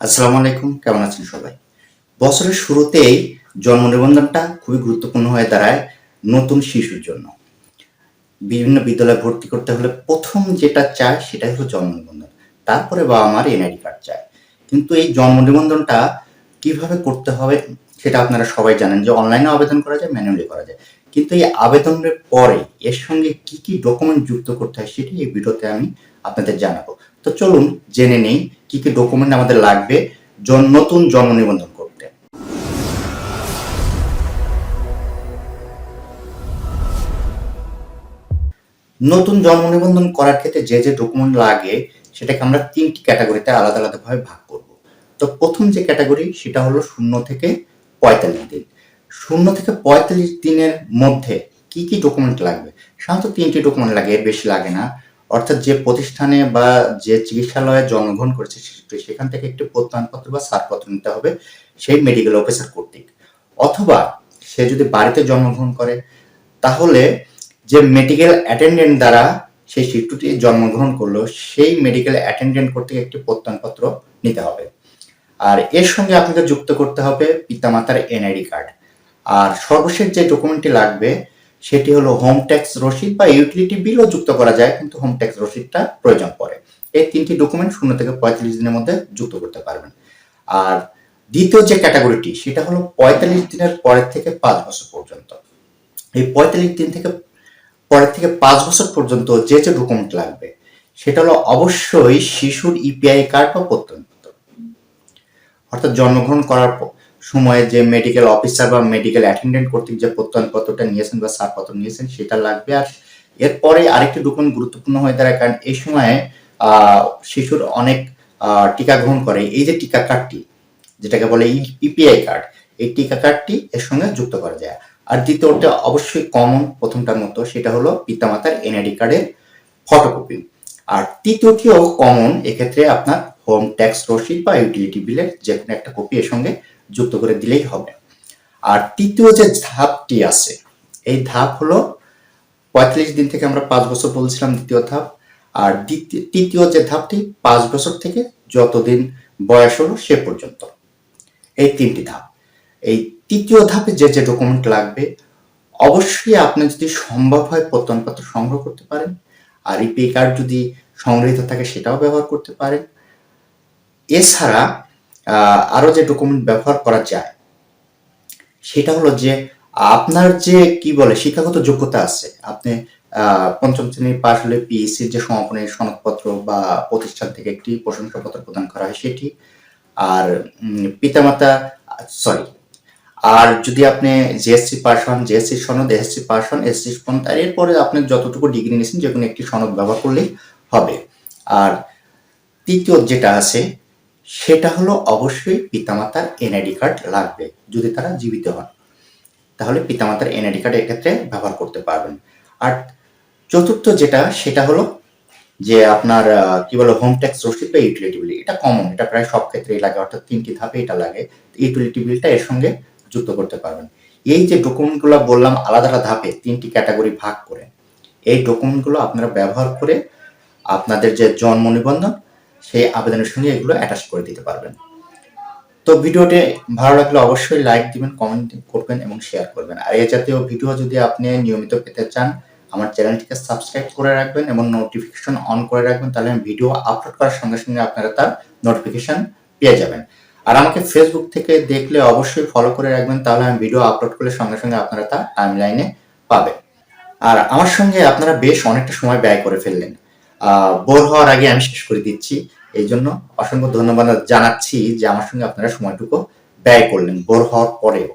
আসসালামু আলাইকুম, কেমন আছেন সবাই? বছরের শুরুতেই জন্ম নিবন্ধনটা খুবই গুরুত্বপূর্ণ হয়ে দাঁড়ায় নতুন শিশুর জন্য। বিভিন্ন বিদ্যালয়ে ভর্তি করতে হলে প্রথম যেটা চায় সেটাই হলো জন্ম নিবন্ধন তারপরে বাবা মার এনআইডি কার্ড চায়। কিন্তু এই জন্ম নিবন্ধনটা কীভাবে করতে হবে সেটা আপনারা সবাই জানেন যে অনলাইনে আবেদন করা যায়, ম্যানুয়ালি করা যায়। কিন্তু এই আবেদনের পরে এর সঙ্গে কি কি ডকুমেন্ট যুক্ত করতে হয় সেটি এই ভিডিওতে আমি আপনাদের জানাব। তো চলুন জেনে নেই কি কি ডকুমেন্ট আমাদের লাগবে নতুন জন্ম নিবন্ধন করতে। নতুন জন্ম নিবন্ধন করার ক্ষেত্রে যে যে ডকুমেন্ট লাগে, সেটাকে আমরা তিনটি ক্যাটাগরিতে আলাদা আলাদাভাবে ভাগ করব। তো প্রথম যে ক্যাটাগরি সেটা হলো শূন্য থেকে পঁয়তাল্লিশ দিন। শূন্য থেকে পঁয়তাল্লিশ দিনের মধ্যে কি কি ডকুমেন্ট লাগবে? সাধারণত তিনটি ডকুমেন্ট লাগে, বেশি লাগে না। অর্থাৎ যে প্রতিষ্ঠানে বা যে চিকিৎসালয়ে জন্মগ্রহণ করেছে সেখান থেকে একটি প্রত্যয়নপত্র বা ছাড়পত্র নিতে হবে সেই মেডিকেল অফিসার কর্তৃক। অথবা সে যদি বাড়িতে জন্মগ্রহণ করে, তাহলে যে মেডিকেল অ্যাটেন্ডেন্ট দ্বারা সেই শিশুটি জন্মগ্রহণ করল, সেই মেডিকেল অ্যাটেন্ডেন্ট কর্তৃক একটি প্রত্যয়নপত্র নিতে হবে। আর এর সঙ্গে আপনাকে যুক্ত করতে হবে পিতামাতার এনআইডি কার্ড আর সর্বশেষ যে ডকুমেন্টটি লাগবে, সেটি হলো হোম ট্যাক্স রসিদ বা ইউটিলিটি বিলও যুক্ত করা যায়, কিন্তু হোম ট্যাক্স রসিদটা প্রয়োজন পড়ে। এই তিনটি ডকুমেন্ট শূন্য থেকে পঁয়তাল্লিশ দিনের মধ্যে যুক্ত করতে পারবেন। আর দ্বিতীয় যে ক্যাটাগরিটি সেটা হলো পঁয়তাল্লিশ দিনের পরের থেকে পাঁচ বছর পর্যন্ত। এই পঁয়তাল্লিশ দিন থেকে পরের থেকে পাঁচ বছর পর্যন্ত যে যে ডকুমেন্ট লাগবে, সেটা হলো অবশ্যই শিশুর ইপিআই কার্ড বা প্রত্যয়নপত্র। অর্থাৎ জন্মগ্রহণ করার প- সময়ে যে মেডিকেল অফিসার বা মেডিকেল অ্যাটেন্ডেন্ট কর্তৃক যে প্রত্যয়নপত্রটা নিয়েছেন বা ছাড়পত্র নিয়েছেন, সেটা লাগবে। আর এরপরে আরেকটি ডকুমেন্ট গুরুত্বপূর্ণ হয়ে দাঁড়ায়, কারণ এই সময়ে শিশুর অনেক টিকা গ্রহণ করে। এই যে টিকা কার্ডটি, যেটাকে বলে ইপিআই কার্ড এই টিকা কার্ডটি এর সঙ্গে যুক্ত করা যায়। আর দ্বিতীয়টা অবশ্যই কমন প্রথমটার মতো, সেটা হলো পিতামাতার এনআইডি কার্ডের ফটোকপি আর তৃতীয়টিও কমন এক্ষেত্রে আপনার হোম ট্যাক্স রসিদ বা ইউটিলিটি বিলের যে কোনো একটা কপি এর সঙ্গে যুক্ত করে দিলেই হবে। আর তৃতীয় যে ধাপটি আছে, এই ধাপ হলো পঁয়তাল্লিশ দিন থেকে আমরা পাঁচ বছর বলছিলাম দ্বিতীয় ধাপ, আর তৃতীয় যে ধাপটি, পাঁচ বছর থেকে যতদিন বয়স হলো সে পর্যন্ত। এই তিনটি ধাপ। এই তৃতীয় ধাপে যে যে ডকুমেন্ট লাগবে, অবশ্যই আপনি যদি সম্ভব হয় প্রত্যয়নপত্র সংগ্রহ করতে পারেন, আর ইপি কার্ড যদি সংগৃহীত থাকে সেটাও ব্যবহার করতে পারেন। এছাড়া আহ, আরও যে ডকুমেন্ট ব্যবহার করা যায় সেটা হলো যে আপনার যে কি বলে শিক্ষাগত যোগ্যতা আছে আপনি পঞ্চম শ্রেণির পাশ হলে পিএসসির যে সমাপনী সনদপত্র বা প্রতিষ্ঠান থেকে একটি প্রশংসাপত্র প্রদান করা হয় সেটি আর পিতামাতা সরি আর যদি আপনি জিএসসি পাস হন জিএসসি সনদ এসএসসি পাস হন এসএসসি সনদ আর এরপরে আপনি যতটুকু ডিগ্রি নিয়েছেন যে কোনো একটি সনদ ব্যবহার করলেই হবে। আর তৃতীয় যেটা আছে সেটা হলো অবশ্যই পিতামাতার এনআইডি কার্ড লাগবে, যদি তারা জীবিত হন। তাহলে পিতামাতার এনআইডি কার্ড এক্ষেত্রে ব্যবহার করতে পারবেন। আর চতুর্থ যেটা, সেটা হলো যে আপনার কি বলে হোম ট্যাক্স রসিদ বা ইউটিলিটি বিল এটা কমন এটা প্রায় সব ক্ষেত্রেই লাগে, অর্থাৎ তিনটি ধাপে এটা লাগে। ইউটিলিটি বিলটা এর সঙ্গে যুক্ত করতে পারবেন। এই যে ডকুমেন্টগুলো বললাম, আলাদা আলাদা ধাপে তিনটি ক্যাটাগরি ভাগ করে, এই ডকুমেন্টগুলো আপনারা ব্যবহার করে আপনাদের যে জন্ম নিবন্ধন সেই আবেদনের সঙ্গে এগুলো অ্যাটাচ করে দিতে পারবেন। তো ভিডিওটি ভালো লাগলে অবশ্যই লাইক দিবেন কমেন্ট করবেন এবং শেয়ার করবেন। আর এই জাতীয় ভিডিও যদি আপনি নিয়মিত পেতে চান, আমার চ্যানেলটিকে সাবস্ক্রাইব করে রাখবেন এবং নোটিফিকেশন অন করে রাখবেন, তাহলে আমি ভিডিও আপলোড করার সঙ্গে সঙ্গে আপনারা তার নোটিফিকেশন পেয়ে যাবেন। আর আমাকে ফেসবুক থেকে দেখলে অবশ্যই ফলো করে রাখবেন, তাহলে আমি ভিডিও আপলোড করলে সঙ্গে সঙ্গে আপনারা তা টাইমলাইনে পাবেন। আর আমার সঙ্গে আপনারা বেশ অনেকটা সময় ব্যয় করে ফেললেন। বোর হওয়ার আগে আমি শেষ করে দিচ্ছি। এই জন্য অসংখ্য ধন্যবাদ জানাচ্ছি যে আমার সঙ্গে আপনারা সময়টুকু ব্যয় করলেন, বোর হওয়ার পরেও।